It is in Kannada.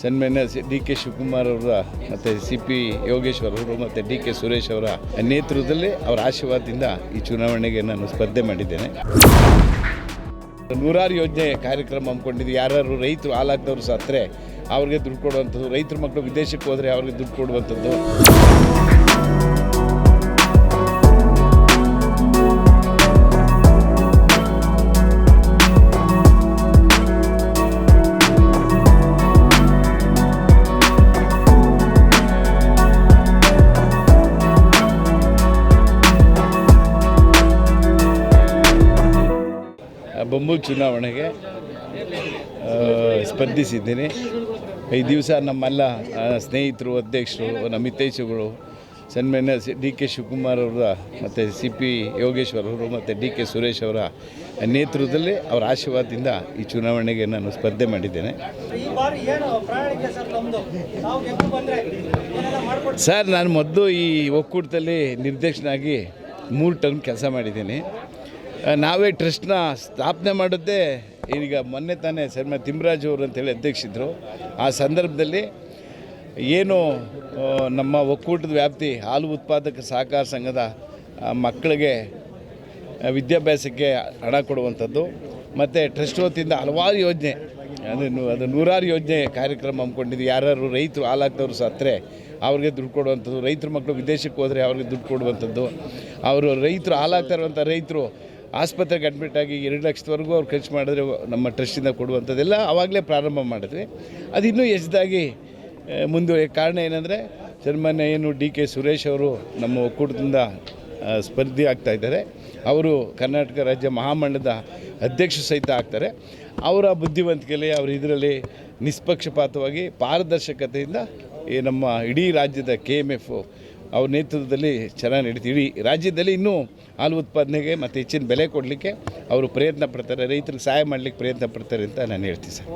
ಸನ್ಮಾನ್ಯ ಡಿ ಕೆ ಶಿವಕುಮಾರ್ ಅವರ ಮತ್ತು ಸಿ ಪಿ ಯೋಗೇಶ್ವರ್ ಅವರು ಮತ್ತು ಡಿ ಕೆ ಸುರೇಶ್ ಅವರ ನೇತೃತ್ವದಲ್ಲಿ ಅವರ ಆಶೀರ್ವಾದದಿಂದ ಈ ಚುನಾವಣೆಗೆ ನಾನು ಸ್ಪರ್ಧೆ ಮಾಡಿದ್ದೇನೆ. ನೂರಾರು ಯೋಜನೆ ಕಾರ್ಯಕ್ರಮ ಹಮ್ಮಿಕೊಂಡಿದ್ದು ಯಾರು ರೈತರು ಹಾಲಾಗ್ದವ್ರು ಸತ್ತರೆ ಅವ್ರಿಗೆ ದುಡ್ಡು ಕೊಡುವಂಥದ್ದು, ರೈತರ ಮಕ್ಕಳು ವಿದೇಶಕ್ಕೆ ಹೋದರೆ ಅವ್ರಿಗೆ ದುಡ್ಡು ಕೊಡುವಂಥದ್ದು. ಬೊಂಬು ಚುನಾವಣೆಗೆ ಸ್ಪರ್ಧಿಸಿದ್ದೀನಿ. ಐದು ದಿವಸ ನಮ್ಮೆಲ್ಲ ಸ್ನೇಹಿತರು ಅಧ್ಯಕ್ಷರು ನಮ್ಮ ಹಿತೈಷಿಗಳು ಸನ್ಮಾನ್ಯ ಡಿ ಕೆ ಶಿವಕುಮಾರ್ ಅವರ ಮತ್ತು ಸಿ ಪಿ ಯೋಗೇಶ್ವರ್ ಅವರು ಮತ್ತು ಡಿ ಕೆ ಸುರೇಶ್ ಅವರ ನೇತೃತ್ವದಲ್ಲಿ ಅವರ ಆಶೀರ್ವಾದದಿಂದ ಈ ಚುನಾವಣೆಗೆ ನಾನು ಸ್ಪರ್ಧೆ ಮಾಡಿದ್ದೇನೆ. ಸರ್ ನಾನು ಮೊದಲು ಈ ಒಕ್ಕೂಟದಲ್ಲಿ ನಿರ್ದೇಶನಾಗಿ ಮೂರು ಟರ್ಮ್ ಕೆಲಸ ಮಾಡಿದ್ದೀನಿ. ನಾವೇ ಟ್ರಸ್ಟ್ನ ಸ್ಥಾಪನೆ ಮಾಡಿದ್ದೇ ಈಗ ಮೊನ್ನೆ ತಾನೇ ಶರ್ಮ ತಿಮ್ಮರಾಜು ಅವರು ಅಂತೇಳಿ ಅಧ್ಯಕ್ಷಿದ್ರು. ಆ ಸಂದರ್ಭದಲ್ಲಿ ಏನು ನಮ್ಮ ಒಕ್ಕೂಟದ ವ್ಯಾಪ್ತಿ ಹಾಲು ಉತ್ಪಾದಕ ಸಹಕಾರ ಸಂಘದ ಮಕ್ಕಳಿಗೆ ವಿದ್ಯಾಭ್ಯಾಸಕ್ಕೆ ಹಣ ಕೊಡುವಂಥದ್ದು. ಮತ್ತು ಟ್ರಸ್ಟ್ ವತಿಯಿಂದ ಹಲವಾರು ಯೋಜನೆ ಅದು ನೂ- ಅದು ನೂರಾರು ಯೋಜನೆ ಕಾರ್ಯಕ್ರಮ ಹಮ್ಮಿಕೊಂಡಿದ್ದು ಯಾರ್ಯಾರು ರೈತರು ಹಾಲಾಗ್ತವ್ರು ಸತ್ತರೆ ಅವ್ರಿಗೆ ದುಡ್ಡು ಕೊಡುವಂಥದ್ದು. ರೈತರ ಮಕ್ಕಳು ವಿದೇಶಕ್ಕೆ ಹೋದರೆ ಅವ್ರಿಗೆ ದುಡ್ಡು ಕೊಡುವಂಥದ್ದು. ಅವರು ರೈತರು ಹಾಲಾಗ್ತಾ ಇರುವಂಥ ರೈತರು ಆಸ್ಪತ್ರೆಗೆ ಅಡ್ಮಿಟ್ ಆಗಿ ಎರಡು ಲಕ್ಷದವರೆಗೂ ಅವ್ರು ಖರ್ಚು ಮಾಡಿದ್ರೆ ನಮ್ಮ ಟ್ರಸ್ಟಿಂದ ಕೊಡುವಂಥದ್ದೆಲ್ಲ ಆವಾಗಲೇ ಪ್ರಾರಂಭ ಮಾಡಿದ್ವಿ. ಅದು ಇನ್ನೂ ಹೆಚ್ಚಿದಾಗಿ ಮುಂದುವರಿಯ ಕಾರಣ ಏನಂದರೆ ಸನ್ಮಾನ್ಯ ಏನು ಡಿ ಕೆ ಸುರೇಶ್ ಅವರು ನಮ್ಮ ಒಕ್ಕೂಟದಿಂದ ಸ್ಪರ್ಧಿ ಆಗ್ತಾ ಇದ್ದಾರೆ. ಅವರು ಕರ್ನಾಟಕ ರಾಜ್ಯ ಮಹಾಮಂಡಲದ ಅಧ್ಯಕ್ಷ ಸಹಿತ ಆಗ್ತಾರೆ. ಅವರ ಬುದ್ಧಿವಂತಿಕೆಯಲ್ಲಿ ಅವರ ಇದರಲ್ಲಿ ನಿಷ್ಪಕ್ಷಪಾತವಾಗಿ ಪಾರದರ್ಶಕತೆಯಿಂದ ಈ ನಮ್ಮ ಇಡೀ ರಾಜ್ಯದ ಕೆ ಎಂ ಎಫ್ ಅವ್ರ ನೇತೃತ್ವದಲ್ಲಿ ಚೆನ್ನಾಗಿ ನಡೀತೀವಿ. ಇಡೀ ರಾಜ್ಯದಲ್ಲಿ ಇನ್ನೂ ಹಾಲು ಉತ್ಪಾದನೆಗೆ ಮತ್ತು ಹೆಚ್ಚಿನ ಬೆಲೆ ಕೊಡಲಿಕ್ಕೆ ಅವರು ಪ್ರಯತ್ನ ಪಡ್ತಾರೆ, ರೈತರಿಗೆ ಸಹಾಯ ಮಾಡಲಿಕ್ಕೆ ಪ್ರಯತ್ನ ಪಡ್ತಾರೆ ಅಂತ ನಾನು ಹೇಳ್ತೀನಿ ಸರ್.